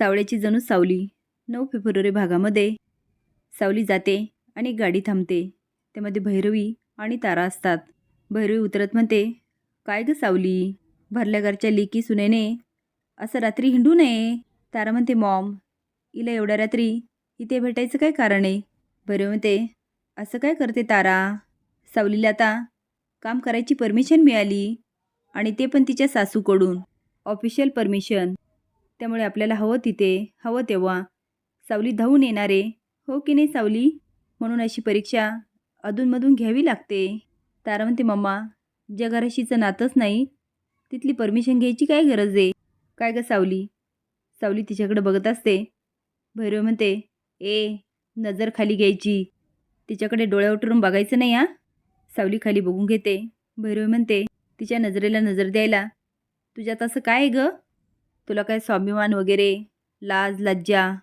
सावळ्याची जणू सावली. नऊ फेब्रुवारी भागामध्ये सावली जाते आणि गाडी थांबते. त्यामध्ये भैरवी आणि तारा असतात. भैरवी उतरत म्हणते काय गं सावली? भरल्या घरच्या लेकी सुनेने असं रात्री हिंडू नये. तारा म्हणते मॉम हिला एवढ्या रात्री इथे भेटायचं काय कारण आहे? भैरवी म्हणते असं काय करते तारा? सावलीला आता काम करायची परमिशन मिळाली आणि ते पण तिच्या सासूकडून. Official permission. त्यामुळे आपल्याला हवं तिथे हवं तेव्हा. सावली धावून येणारे. हो की नाही सावली? म्हणून अशी परीक्षा अधूनमधून घ्यावी लागते. तारा म्हणते मम्मा ज्या घराशीचं नातंच नाही तिथली परमिशन घ्यायची काय गरज आहे? काय ग सावली? सावली तिच्याकडे बघत असते. भैरव म्हणते ए नजर खाली घ्यायची. तिच्याकडे डोळ्या उठरून बघायचं नाही हा? सावली खाली बघून घेते. भैरव म्हणते तिच्या नजरेला नजर द्यायला. तुझ्यात असं काय आहे गं? तुला काय स्वाभिमान वगैरे लाज लज्जा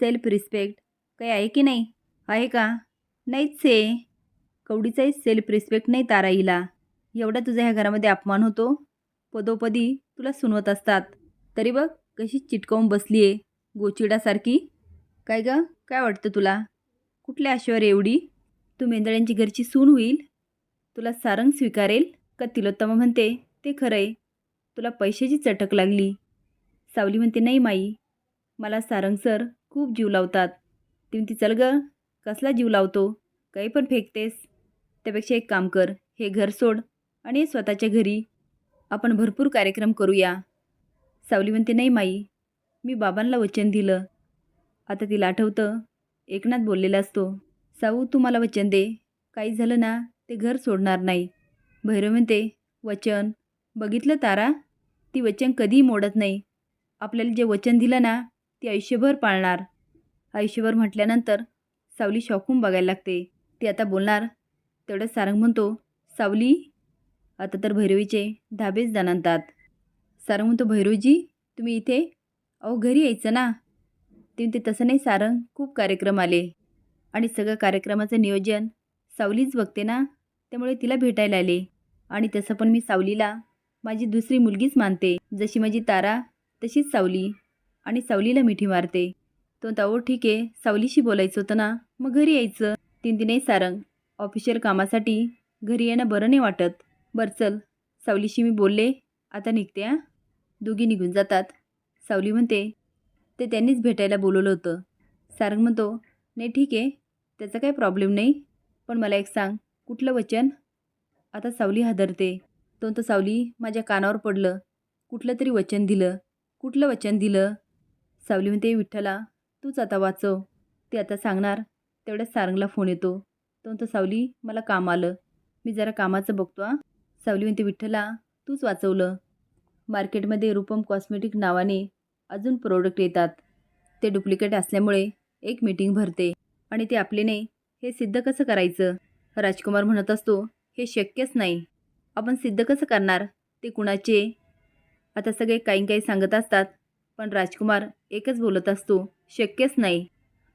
सेल्फ रिस्पेक्ट काही आहे की नाही? आहे का? नाहीच आहे. कवडीचाही सेल्फ रिस्पेक्ट नाही तारा हिला. एवढा तुझा ह्या घरामध्ये अपमान होतो? पदोपदी तुला सुनवत असतात. तरी बघ कशी चिटकवून बसली आहे. गोचिडासारखी. काय ग? काय वाटतं तुला? कुठल्या आशेवर एवढी? तू मेंदळ्यांची घरची सून होईल? तुला सारंग स्वीकारेल? का तिलोत्तमा म्हणते ते खरं आहे तुला पैशाची चटक लागली. सावली म्हणते नाही माई मला सारंग सर खूप जीव लावतात. ती म्हणते चल ग कसला जीव लावतो? काही पण फेकतेस. त्यापेक्षा एक काम कर हे घर सोड आणि स्वतःच्या घरी. आपण भरपूर कार्यक्रम करूया. सावली म्हणते नाही माई मी बाबांना वचन दिलं. आता तिला आठवतं एकनाथ बोललेला असतो साऊ तू मला वचन दे. काही झालं ना ते घर सोडणार नाही. भैरव म्हणते वचन? बघितलं तारा? ती वचन कधीही मोडत नाही. आपल्याला जे वचन दिलं ना ती आयुष्यभर पाळणार. आयुष्यभर म्हटल्यानंतर सावली शॉकून बघायला लागते. ती आता बोलणार. तेवढंच सारंग म्हणतो सावली आता तर भैरवीचे धाबेच जाणतात. सारंग म्हणतो भैरवजी तुम्ही इथे? अहो घरी यायचं ना. ते तसं नाही सारंग खूप कार्यक्रम आले. आणि सगळं कार्यक्रमाचं नियोजन सावलीच बघते ना त्यामुळे तिला भेटायला आले. आणि तसं पण मी सावलीला माझी दुसरी मुलगीच मानते. जशी माझी तारा तशीच सावली आणि सावलीला मिठी मारते. तो तावो ठीक आहे सावलीशी बोलायचं होतं ना मग घरी यायचं. तीन दिने सारंग. ऑफिशियल कामासाठी घरी येणं बरं नाही वाटत. बरं चल सावलीशी मी बोलले आता निघते हां. दोघी निघून जातात. सावली म्हणते ते त्यांनीच भेटायला बोलवलं होतं. सारंग म्हणतो नाही ठीक आहे त्याचा काही प्रॉब्लेम नाही पण मला एक सांग कुठलं वचन? आता सावली हादरते. तो तर सावली माझ्या कानावर पडलं. कुठलं तरी वचन दिलं. कुठलं वचन दिलं? सावली म्हणते विठ्ठला तूच आता वाचव. ते आता सांगणार. तेवढ्याच सारंगला फोन येतो. तो म्हणतो सावली मला काम आलं. मी जरा कामाचं बघतो आ सावली म्हणते विठ्ठला तूच वाचवलं. मार्केटमध्ये रूपम कॉस्मेटिक नावाने अजून प्रोडक्ट येतात. ते डुप्लिकेट असल्यामुळे एक मीटिंग भरते. आणि ते आपले नाही हे सिद्ध कसं करायचं? राजकुमार म्हणत असतो हे शक्यच नाही. आपण सिद्ध कसं करणार? ते कुणाचे? आता सगळे काही काही सांगत असतात. पण राजकुमार एकच बोलत असतो शक्यच नाही.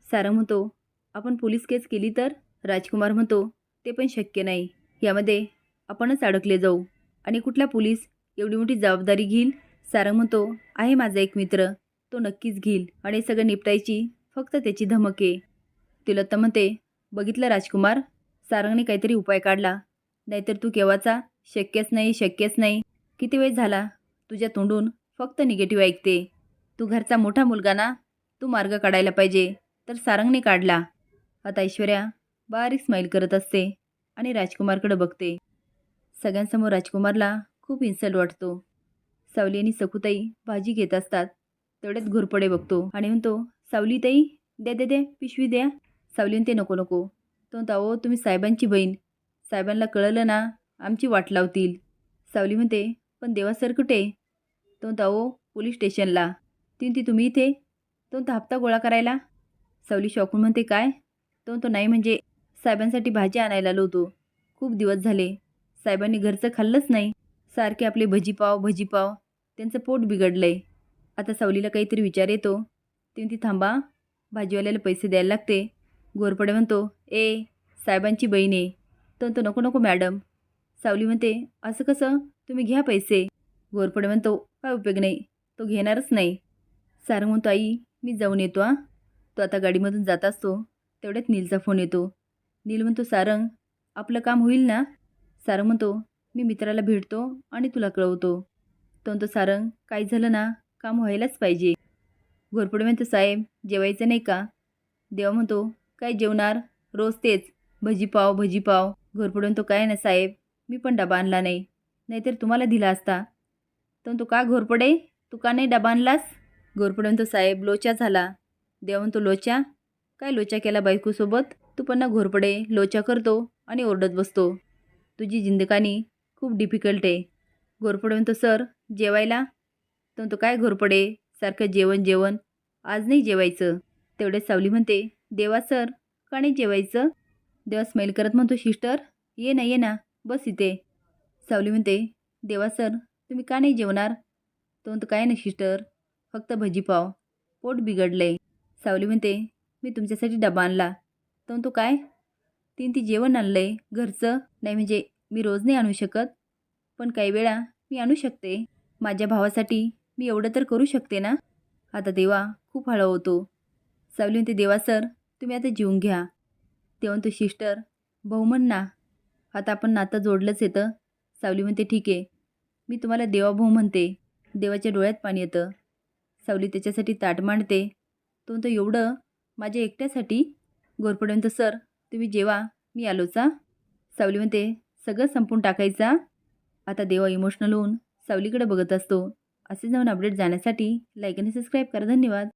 सारंग म्हणतो आपण पोलीस केस केली तर? राजकुमार म्हणतो ते पण शक्य नाही. यामध्ये आपणच अडकले जाऊ. आणि कुठला पोलीस एवढी मोठी जबाबदारी घेईल? सारंग म्हणतो आहे माझा एक मित्र. तो नक्कीच घेईल. आणि सगळं निपटायची फक्त त्याची धमक आहे. तिलोत्तम म्हणते बघितलं राजकुमार? सारंगने काहीतरी उपाय काढला. नाहीतर तू केव्हाचा? शक्यच नाही शक्यच नाही. किती वेळ झाला? तुझ्या तोंडून फक्त निगेटिव्ह ऐकते. तू घरचा मोठा मुलगा ना? तू मार्ग काढायला पाहिजे. तर सारंगने काढला. आता ऐश्वर्या बारीक स्माईल करत असते आणि राजकुमारकडे बघते. सगळ्यांसमोर राजकुमारला खूप इन्सल्ट वाटतो. सावली आणि सखुताई भाजी घेत असतात. तेवढ्यात घोरपडे बघतो आणि म्हणतो सावलीताई द्या द्या द्या पिशवी द्या. सावलीन ते नको नको. तो म्हणतो अहो तुम्ही साहेबांची बहीण. साहेबांना कळलं ना आमची वाट लावतील. सावली म्हणते पण देवा सर कुठे? तो अहो पोलीस स्टेशनला. ती तुम्ही इथे? तो हप्ता गोळा करायला? सावली शॉकून म्हणते काय? तो नाही म्हणजे साहेबांसाठी भाजी आणायला आलो होतो. खूप दिवस झाले. साहेबांनी घरचं खाल्लंच नाही. सारखे आपले भजीपाव भजीपाव. त्यांचं पोट बिघडलं आहे आता सावलीला काहीतरी विचार येतो. ती थांबा. भाजीवाल्याला पैसे द्यायला लागते. गोरपडे म्हणतो ए साहेबांची बहीण आहे. तो नको नको मॅडम. सावली म्हणते असं कसं? तुम्ही घ्या पैसे. गोरपडे म्हणतो काय उपयोग नाही तो घेणारच नाही. सारं म्हणतो आई मी जाऊन येतो आ तो आता गाडीमधून जात असतो तेवढ्यात नीलचा फोन येतो. नील म्हणतो सारंग आपलं काम होईल ना? सारंग म्हणतो मी मित्राला भेटतो आणि तुला कळवतो. तो म्हणतो सारंग काय झालं ना काम व्हायलाच पाहिजे. घोरपडे म्हणतो साहेब जेवायचं नाही का? देवा म्हणतो काय जेवणार? रोज तेच भजीपाव भजीपाव घोरपडे म्हणतो काय ना साहेब मी पण डबा आणला नाही नाहीतर तुम्हाला दिला असता. तो तुका का घोरपडे? तू का नाही डबा आणलास? घोरपडे म्हणतो साहेब लोचा झाला. देवा म्हणतो लोचा. काय लोचा केला बायकोसोबत? तू पण ना घोरपडे लोचा करतो आणि ओरडत बसतो. तुझी जिंदकानी खूप डिफिकल्ट आहे. घोरपडे म्हणतो सर जेवायला? तो म्हणतो काय घोरपडे? सारखं जेवण जेवण. आज नाही जेवायचं. तेवढे सावली म्हणते देवा सर का नाही जेवायचं? देवा स्मेल करत म्हणतो सिस्टर ये ना ये ना. बस इथे. सावली म्हणते देवा सर तुम्ही का नाही जेवणार? तो काय नाही सिस्टर? फक्त भजीपाव पोट बिघडले सावली म्हणते मी तुमच्यासाठी डबा आणला. तो काय? तीन ती जेवण आणलंय घरचं? नाही म्हणजे मी रोज नाही आणू शकत? पण काही वेळा मी आणू शकते. माझ्या भावासाठी मी एवढं तर करू शकते ना? आता देवा खूप हळू होतो. सावली म्हणते देवा सर तुम्ही आता जेवून घ्या. तेव्हा तो सिस्टर भाऊ म्हण ना. आता आपण नातं जोडलंच येतं सावली म्हणते ठीक आहे. मी तुम्हाला देवाभाऊ म्हणते. देवाच्या डोळ्यात पाणी येतं. सावली त्याच्यासाठी ताट मांडते. तो म्हणतो एवढं? माझ्या एकट्यासाठी? गोरपडे म्हणतो सर तुम्ही जेवा. मी आलोचा सावली म्हणते सगळं संपून टाकायचा आता देवा इमोशनल होऊन सावलीकडे बघत असतो. असे जाऊन अपडेट जाण्यासाठी लाईक आणि सबस्क्राईब करा. धन्यवाद.